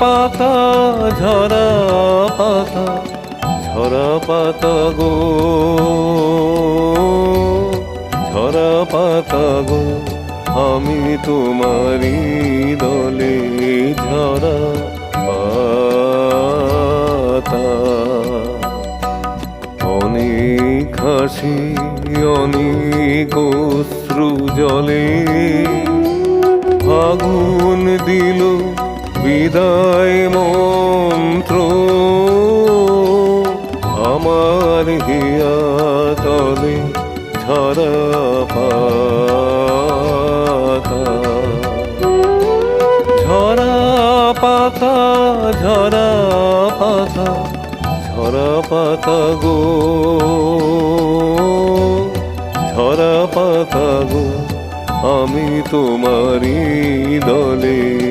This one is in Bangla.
পাতা, ঝরা পাতা ঝরা পাতা গো। ঝরা পাতা গো, আমি তোমারি দলে ঝরা পাতা। অনেক হাসি, অনেক অশ্রু জলে ফাগুন দিল বিদায় মন্ত্র। আমার হিয়া তলে ঝরা পাতা ঝরা পাতা ঝরা পাতা গো। ঝরা পাতা গো, আমি তোমারি দলে।